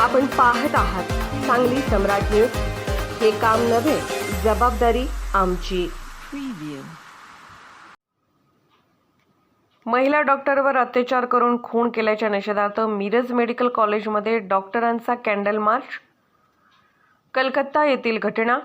आपण पाहत आहात सांगली सम्राट न्यूज. हे काम नव्हे जबाबदारी आमची. महिला डॉक्टरवर अत्याचार करून खून केल्याच्या निषेधार्थ मिरज मेडिकल कॉलेजमध्ये डॉक्टरांचा कॅन्डल मार्च. कलकत्ता येथील घटना.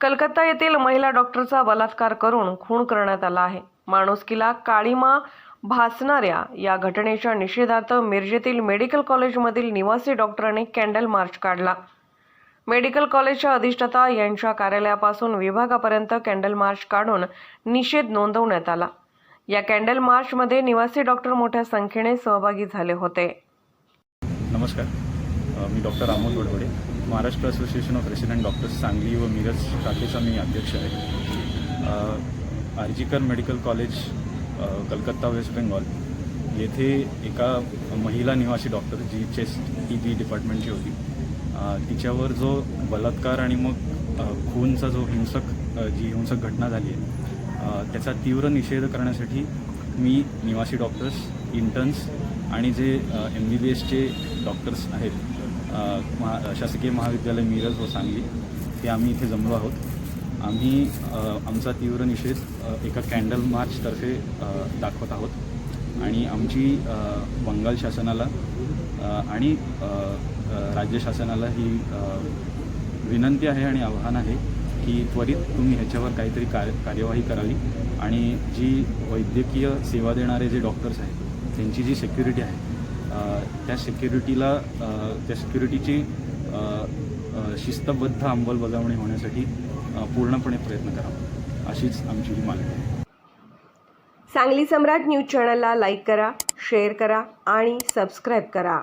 कलकत्ता येथील महिला डॉक्टरचा बलात्कार करून खून करण्यात आला आहे. माणुसकीला काळीमा भासणाऱ्या या घटनेच्या निषेधार्थ मिरजेतील मेडिकल कॉलेजमधील निवासी डॉक्टरांनी कॅन्डल मार्च काढला. मेडिकल कॉलेजच्या अधिष्ठाता यांच्या कार्यालयापासून विभागापर्यंत कॅन्डल मार्च काढून निषेध नोंदवण्यात आला. या कॅन्डल मार्चमध्ये निवासी डॉक्टर मोठ्या संख्येने सहभागी झाले होते. नमस्कार. मी doctor Amol Godwade Maharashtra association of resident doctors Sangli व मिरज शाखेचा मी अध्यक्ष आहे. आर्जीकर मेडिकल कॉलेज कलकत्ता वेस्ट बेंगॉल येथे एका महिला निवासी डॉक्टर जी चेस्ट ही जी डिपार्टमेंटची होती तिच्यावर जो बलात्कार आणि मग खूनचा जो हिंसक जी हिंसक घटना झाली आहे त्याचा तीव्र निषेध करण्यासाठी मी निवासी डॉक्टर्स इंटर्न्स आणि जे एम बी बी एसचे डॉक्टर्स आहेत महा शासकीय महाविद्यालय मिरज व सांगली ते आम्ही इथे जमलो आहोत. आम्ही आमचा तीव्र निषेध एका कॅन्डल मार्चतर्फे दाखवत आहोत. आणि आमची बंगाल शासनाला आणि राज्य शासनाला ही विनंती आहे आणि आव्हान आहे की त्वरित तुम्ही ह्याच्यावर काहीतरी कार्य कार्यवाही करावी. आणि जी वैद्यकीय सेवा देणारे जे डॉक्टर्स आहेत त्यांची जी सिक्युरिटी आहे त्या सिक्युरिटीला त्या सिक्युरिटीची शिस्तबद्ध अंमलबजावणी होण्यासाठी पूर्णपणे प्रयत्न करावा अशीच आमची ही मागणी आहे. सांगली सम्राट न्यूज चॅनलला लाईक करा शेअर करा आणि सबस्क्राईब करा.